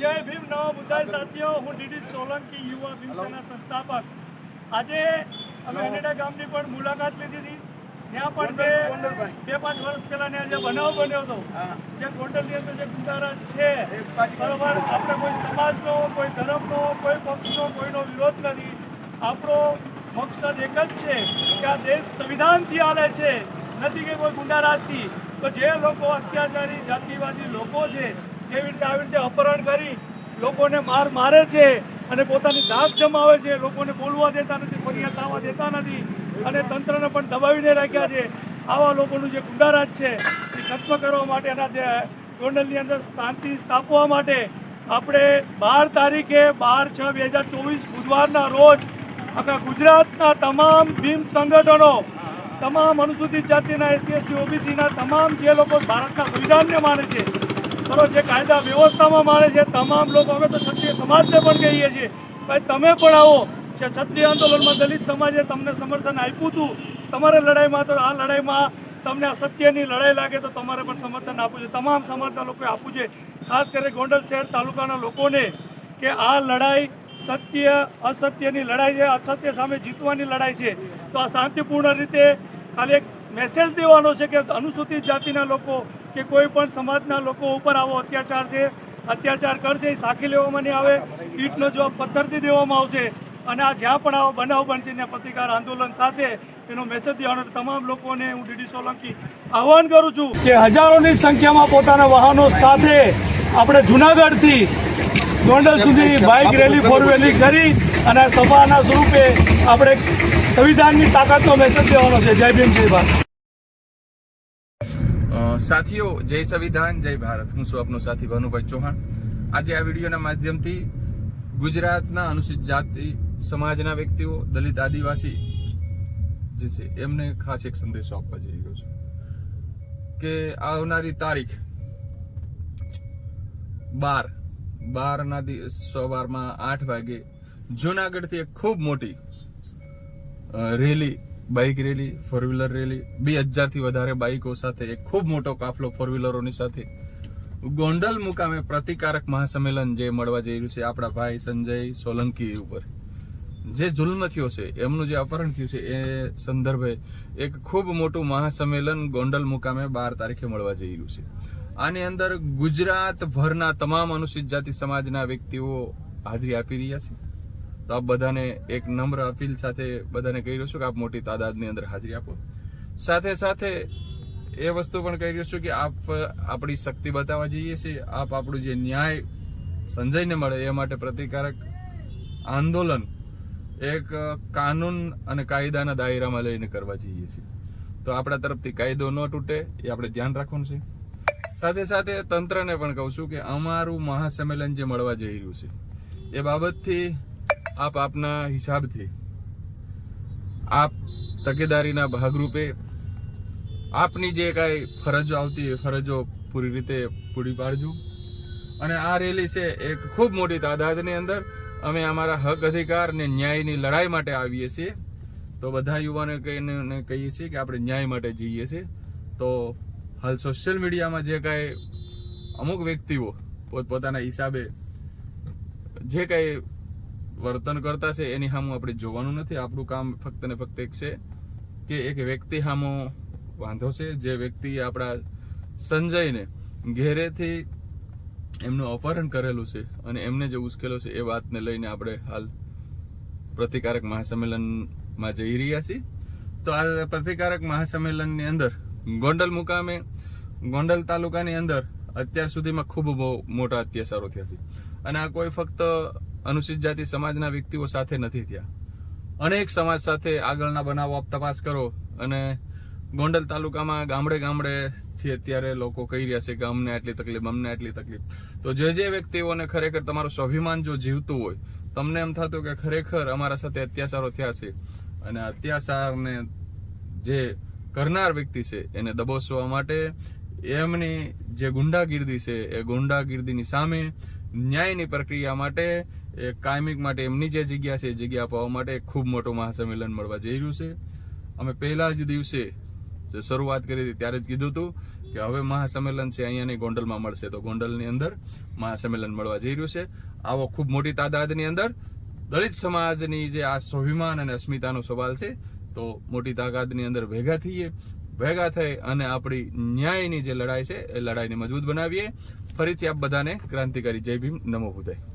જય ભીમ નવો બુદ્ધાય સાથીઓ. હું ડીડી સોલંકી યુવા ભીમસેના સંસ્થાપક. આજે અમે અનેડા ગામની પણ મુલાકાત લીધી હતી. ત્યાં પણ જે બે પાંચ વર્ષ પહેલા જે બનાવ બન્યો હતો જે ગોંડલની અંદર જે ગુંડારા છે બરોબર આપણે કોઈ સમાજનો કોઈ ધર્મનો કોઈ પક્ષનો કોઈનો વિરોધ નથી. આપણો મકસદ એક જ છે કે આ દેશ સંવિધાનથી હાલે છે. નથી કે કોઈ ગુંડારાજથી. તો જે લોકો અત્યાચારી જાતિવાદી લોકો છે જેવી રીતે આવી રીતે અપહરણ કરી લોકોને માર મારે છે અને પોતાની ધાક જમાવે છે, લોકોને બોલવા દેતા નથી, ફરિયાદ લાવવા દેતા નથી અને તંત્રને પણ દબાવીને રાખ્યા છે. આવા લોકોનું જે ગુંડારાજ છે, એ ખત્મ કરવા માટે એના જે ગોંડલની અંદર શાંતિ સ્થાપવા માટે આપણે બાર તારીખે બાર છ બે હજાર ચોવીસ બુધવારના રોજ આખા ગુજરાતના તમામ ભીમ સંગઠનો, તમામ અનુસૂચિત જાતિના એસસી એસટી ઓબીસીના તમામ જે લોકો ભારતના સંવિધાનને માને છે બરોબર જે કાયદા વ્યવસ્થામાં મારે છે, તમામ લોકો અમે તો ક્ષત્રિય સમાજને પણ કહીએ છીએ. ભાઈ, તમે પણ આવો. જે ક્ષત્રિય આંદોલનમાં દલિત સમાજે તમને સમર્થન આપ્યું હતું, તમારે લડાઈમાં તો આ લડાઈમાં તમને આ સત્યની લડાઈ લાગે તો તમારે પણ સમર્થન આપવું છે તમામ સમાજના લોકોએ આપવું છે ખાસ કરી ગોંડલ શહેર તાલુકાના લોકોને કે આ લડાઈ સત્ય, અસત્યની લડાઈ છે, અસત્ય સામે જીતવાની લડાઈ છે. તો આ શાંતિપૂર્ણ રીતે ખાલી એક મેસેજ દેવાનો છે કે અનુસૂચિત જાતિના લોકો કે કોઈ પણ સમાજના લોકો ઉપર આવો અત્યાચાર છે, અત્યાચાર કરશે, સાખી લેવામાં નહીં આવે ઈટનો જવાબ પથ્થરથી દેવામાં આવશે. અને આ જ્યાં પણ આવો બનાવ બનશે, ત્યાં પ્રતિકાર આંદોલન થશે. એનો મેસેજ દેવાનો તમામ લોકોને હું ડીડી સોલંકી આહવાન કરું છું કે હજારોની સંખ્યામાં પોતાના વાહનો સાથે આપણે જુનાગઢથી ગોંડલ સુધી બાઇક રેલી ફોર વ્હીલર કરી અને સભાના સ્વરૂપે આપણે સંવિધાનની તાકાતનો મેસેજ દેવાનો છે. જય ભીમ, જય ભારત. સાથીઓ, જય સંવિધાન, જય ભારત. હું છું આપનો સાથી ભાનુભાઈ ચૌહાણ. આજે આ વિડીયોના માધ્યમથી ગુજરાતના અનુસૂચિત જાતિ સમાજના વ્યક્તિઓ, દલિત આદિવાસી જે છે, એમને ખાસ એક સંદેશો આપવા જઈ રહ્યો છું કે આવનારી તારીખ બાર, બારના દિવસ સવારમાં આઠ વાગે જુનાગઢથી એક ખૂબ મોટી rally bike rally four wheeler rally બે હજારથી વધારે બાઇકો સાથે, એક ખૂબ મોટો કાફલો ફોર વ્હીલરોની સાથે. ગોંડલ મુકામે પ્રતિકારક મહાસંમેલન જે મળવા જઈ રહ્યું છે આપણા ભાઈ સંજય સોલંકી ઉપર. જે જુલ્મ થયો છે, એમનું જે અપહરણ થયું છે, એ સંદર્ભે એક ખૂબ મોટું મહાસંમેલન ગોંડલ મુકામે બાર તારીખે મળવા જઈ રહ્યું છે. આની અંદર ગુજરાત ભરના તમામ અનુસૂચિત જાતિ સમાજના વ્યક્તિઓ હાજરી આપી રહ્યા છે. તો આપ બધાને એક નમ્ર અપીલ સાથે બધાને કહી રહ્યો છું કે આપ મોટી તાદાદની અંદર હાજરી આપો. સાથે સાથે એ વસ્તુ પણ કહી રહ્યો છું કે આપ, આપણી શક્તિ બતાવવા જઈએ છીએ. આપ આપણું જે ન્યાય સંજયને મળે એ માટે પ્રતિકારક આંદોલન એક કાનૂન અને કાયદાના દાયરામાં લઈને કરવા જઈએ છીએ. તો આપણા તરફથી કાયદો ન તૂટે એ આપણે ધ્યાન રાખવાનું છે. સાથે સાથે તંત્રને પણ કહું છું કે અમારું મહાસંમેલન જે મળવા જઈ રહ્યું છે, એ બાબતથી આપ આપના હિસાબથી, આપ તકેદારીના ભાગરૂપે આપની જે કાંઈ ફરજો આવતી એ ફરજો પૂરી રીતે પૂરી પાડજો. અને આ રેલી છે એક ખૂબ મોટી તાદાદની અંદર. અમે અમારા હક અધિકાર ને ન્યાયની લડાઈ માટે આવીએ છીએ. તો બધા યુવાને કહીને કહીએ છીએ કે આપણે ન્યાય માટે જઈએ છીએ. તો હાલ સોશિયલ મીડિયામાં જે કાંઈ અમુક વ્યક્તિઓ પોતપોતાના હિસાબે જે કાંઈ વર્તન કરતા છે, એની સામું આપણે જોવાનું નથી. આપણું કામ ફક્ત ને ફક્ત એક છે કે એક વ્યક્તિ સામો વાંધો છે, જે વ્યક્તિ આપણા સંજયને ઘેરેથી એમનું અપહરણ કરેલું છે અને એમને જે ઉશ્કેલો છે, એ વાતને લઈને આપણે હાલ પ્રતિકારક મહાસંમેલનમાં જઈ રહ્યા છીએ. તો આ પ્રતિકારક મહાસંમેલનની અંદર, ગોંડલ મુકામે, ગોંડલ તાલુકાની અંદર અત્યાર સુધીમાં ખૂબ બહુ મોટા અત્યાચારો થયા છે. અને આ કોઈ ફક્ત અનુસૂચિત જાતિ સમાજના વ્યક્તિઓ સાથે નથી થયા. અનેક સમાજ સાથે આગળના બનાવો આપ તપાસ કરો અને ગોંડલ તાલુકામાં ગામડે ગામડે થી અત્યારે લોકો કહી રહ્યા છે કે અમને આટલી તકલીફ, અમને આટલી તકલીફ. તો જે જે વ્યક્તિઓને ખરેખર તમારું સ્વાભિમાન જો જીવતું હોય, તમને એમ થતું કે ખરેખર અમારા સાથે અત્યાચારો થયા છે અને અત્યાચારને જે કરનાર વ્યક્તિ છે એને દબોચવા માટે એમની જે ગુંડાગીર્દી છે એ ગુંડાગીર્દીની સામે ન્યાયની પ્રક્રિયા માટે એ કાયમિક માટે એમની જે જગ્યા છે, એ જગ્યા અપાવવા માટે ખૂબ મોટું મહાસંમેલન મળવા જઈ રહ્યું છે. અમે પહેલા જ દિવસે જે શરૂઆત કરી હતી, ત્યારે જ કીધું હતું કે હવે મહાસંમેલન છે, અહીંયાની ગોંડલમાં મળશે. તો ગોંડલની અંદર મહાસંમેલન મળવા જઈ રહ્યું છે. આવો ખૂબ મોટી તાદાદની અંદર દલિત સમાજની જે આ સ્વાભિમાન અને અસ્મિતાનો સવાલ છે, તો મોટી તાકાતની અંદર ભેગા થઈએ, ભેગા થઈ અને આપણી ન્યાયની જે લડાઈ છે, એ લડાઈને મજબૂત બનાવીએ. ફરીથી આપ બધાને ક્રાંતિકારી જય ભીમ, નમો બુદ્ધાય